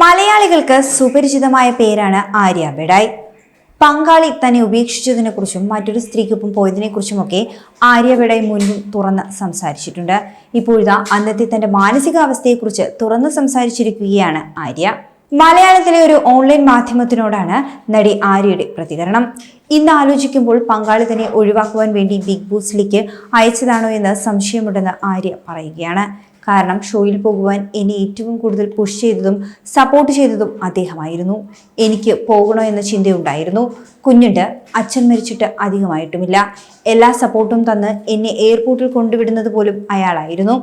മലയാളികൾക്ക് സുപരിചിതമായ പേരാണ് ആര്യ ബെഡായ്. പങ്കാളി തന്നെ ഉപേക്ഷിച്ചതിനെ കുറിച്ചും മറ്റൊരു സ്ത്രീക്കൊപ്പം പോയതിനെക്കുറിച്ചുമൊക്കെ ആര്യ ബെഡായ് മുൻപും തുറന്ന് സംസാരിച്ചിട്ടുണ്ട്. ഇപ്പോഴിതാ അന്നത്തെ തന്റെ മാനസികാവസ്ഥയെക്കുറിച്ച് തുറന്ന് സംസാരിച്ചിരിക്കുകയാണ് ആര്യ. മലയാളത്തിലെ ഒരു ഓൺലൈൻ മാധ്യമത്തിനോടാണ് നടി ആര്യയുടെ പ്രതികരണം. ഇന്ന് ആലോചിക്കുമ്പോൾ പങ്കാളി തന്നെ ഒഴിവാക്കുവാൻ വേണ്ടി ബിഗ് ബോസിലേക്ക് അയച്ചതാണോ എന്ന് സംശയമുണ്ടെന്ന് ആര്യ പറയുകയാണ്. കാരണം ഷോയിൽ പോകുവാൻ എന്നെ ഏറ്റവും കൂടുതൽ പുഷ് ചെയ്തതും സപ്പോർട്ട് ചെയ്തതും അദ്ദേഹമായിരുന്നു. എനിക്ക് പോകണോ എന്ന ചിന്തയുണ്ടായിരുന്നു. കുഞ്ഞുണ്ട് അച്ഛൻ മരിച്ചിട്ട് അധികമായിട്ടുമില്ല. എല്ലാ സപ്പോർട്ടും തന്ന് എന്നെ എയർപോർട്ടിൽ കൊണ്ടുവിടുന്നത് പോലും അയാളായിരുന്നു.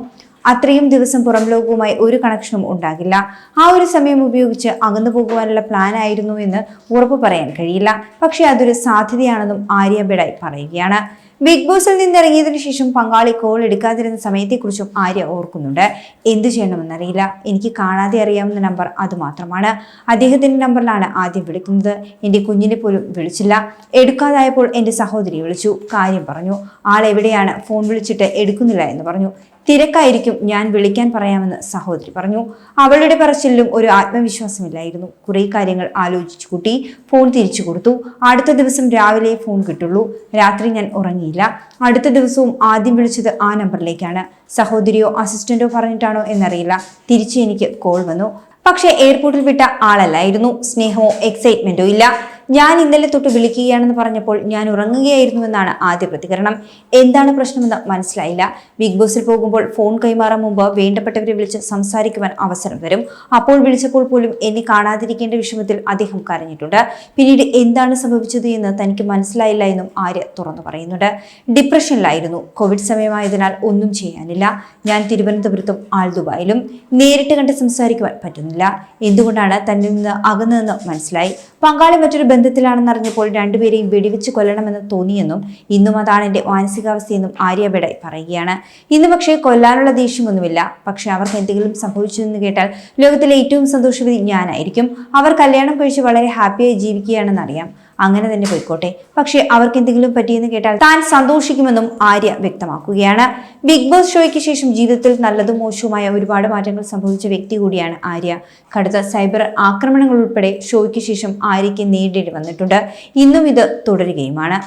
അത്രയും ദിവസം പുറം ലോകവുമായി ഒരു കണക്ഷനും ഉണ്ടാകില്ല. ആ ഒരു സമയം ഉപയോഗിച്ച് അകന്നു പോകുവാനുള്ള പ്ലാൻ ആയിരുന്നു എന്ന് ഉറപ്പ് പറയാൻ കഴിയില്ല. പക്ഷേ അതൊരു സാധ്യതയാണെന്നും ആര്യ ബെഡായി പറയുകയാണ്. ബിഗ് ബോസിൽ നിന്നിറങ്ങിയതിനു ശേഷം പങ്കാളി കോൾ എടുക്കാതിരുന്ന സമയത്തെക്കുറിച്ചും ആര്യ ഓർക്കുന്നുണ്ട്. എന്തു ചെയ്യണമെന്നറിയില്ല. എനിക്ക് കാണാതെ അറിയാവുന്ന നമ്പർ അതുമാത്രമാണ് അദ്ദേഹത്തിന്റെ നമ്പറിലാണ് ആദ്യം വിളിക്കുന്നത്. എന്റെ കുഞ്ഞിനെ പോലും വിളിച്ചില്ല. എടുക്കാതായപ്പോൾ എന്റെ സഹോദരി വിളിച്ചു. കാര്യം പറഞ്ഞു. ആൾ എവിടെയാണ്? ഫോൺ വിളിച്ചിട്ട് എടുക്കുന്നില്ല എന്ന് പറഞ്ഞു. തിരക്കായിരിക്കും ഞാൻ വിളിക്കാൻ പറയാമെന്ന് സഹോദരി പറഞ്ഞു. അവളുടെ പറച്ചിലും ഒരു ആത്മവിശ്വാസമില്ലായിരുന്നു. കുറേ കാര്യങ്ങൾ ആലോചിച്ചു കൂട്ടി ഫോൺ തിരിച്ചു കൊടുത്തു. അടുത്ത ദിവസം രാവിലെ ഫോൺ കിട്ടുള്ളൂ. രാത്രി ഞാൻ ഉറങ്ങിയില്ല. അടുത്ത ദിവസവും ആദ്യം വിളിച്ചത് ആ നമ്പറിലേക്കാണ്. സഹോദരിയോ അസിസ്റ്റന്റോ പറഞ്ഞിട്ടാണോ എന്നറിയില്ല. തിരിച്ച് എനിക്ക് കോൾ വന്നു. പക്ഷേ എയർപോർട്ടിൽ വിട്ട ആളല്ലായിരുന്നു. സ്നേഹമോ എക്സൈറ്റ്മെന്റോ ഇല്ല. ഞാൻ ഇന്നലെ തൊട്ട് വിളിക്കുകയാണെന്ന് പറഞ്ഞപ്പോൾ ഞാൻ ഉറങ്ങുകയായിരുന്നുവെന്നാണ് ആദ്യ പ്രതികരണം. എന്താണ് പ്രശ്നമെന്ന് മനസ്സിലായില്ല. ബിഗ് ബോസിൽ പോകുമ്പോൾ ഫോൺ കൈമാറാൻ മുമ്പ് വേണ്ടപ്പെട്ടവരെ വിളിച്ച് സംസാരിക്കുവാൻ അവസരം വരും അപ്പോൾ വിളിച്ചപ്പോൾ പോലും എന്നെ കാണാതിരിക്കേണ്ട വിഷമത്തിൽ അദ്ദേഹം കരഞ്ഞിട്ടുണ്ട്. പിന്നീട് എന്താണ് സംഭവിച്ചത് എന്ന് തനിക്ക് മനസ്സിലായില്ല എന്നും ആര്യ തുറന്നു പറയുന്നുണ്ട്. ഡിപ്രഷനിലായിരുന്നു. കോവിഡ് സമയമായതിനാൽ ഒന്നും ചെയ്യാനില്ല. ഞാൻ തിരുവനന്തപുരത്തും ആൽദുബായിലും നേരിട്ട് കണ്ട് സംസാരിക്കുവാൻ പറ്റുന്നില്ല. എന്തുകൊണ്ടാണ് തന്നിൽ നിന്ന് അകന്നതെന്ന് മനസ്സിലായി. പങ്കാളി മറ്റൊരു ബന്ധത്തിലാണെന്നറിഞ്ഞപ്പോൾ രണ്ടുപേരെയും വെടിവെച്ച് കൊല്ലണമെന്ന് തോന്നിയെന്നും ഇന്നും അതാണ് എന്റെ മാനസികാവസ്ഥയെന്നും ആര്യ പറയുകയാണ്. ഇന്ന് പക്ഷേ കൊല്ലാനുള്ള ദേഷ്യമൊന്നുമില്ല. പക്ഷെ അവർക്ക് എന്തെങ്കിലും സംഭവിച്ചു എന്ന് കേട്ടാൽ ലോകത്തിലെ ഏറ്റവും സന്തോഷവതി ഞാനായിരിക്കും. അവർ കല്യാണം കഴിച്ച് വളരെ ഹാപ്പിയായി ജീവിക്കുകയാണെന്നറിയാം. അങ്ങനെ തന്നെ പോയിക്കോട്ടെ. പക്ഷേ അവർക്ക് എന്തെങ്കിലും പറ്റിയെന്ന് കേട്ടാൽ താൻ സന്തോഷിക്കുമെന്നും ആര്യ വ്യക്തമാക്കുകയാണ്. ബിഗ് ബോസ് ഷോയ്ക്ക് ശേഷം ജീവിതത്തിൽ നല്ലതും മോശവുമായ ഒരുപാട് മാറ്റങ്ങൾ സംഭവിച്ച വ്യക്തി കൂടിയാണ് ആര്യ. കടുത്ത സൈബർ ആക്രമണങ്ങൾ ഉൾപ്പെടെ ഷോയ്ക്ക് ശേഷം ആര്യയ്ക്ക് നേരിടേണ്ടി വന്നിട്ടുണ്ട്. ഇന്നും ഇത് തുടരുകയുമാണ്.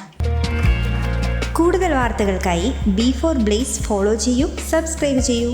കൂടുതൽ വാർത്തകൾക്കായി ബി ഫോർ ബ്ലേസ് ഫോളോ ചെയ്യൂ സബ്സ്ക്രൈബ് ചെയ്യൂ.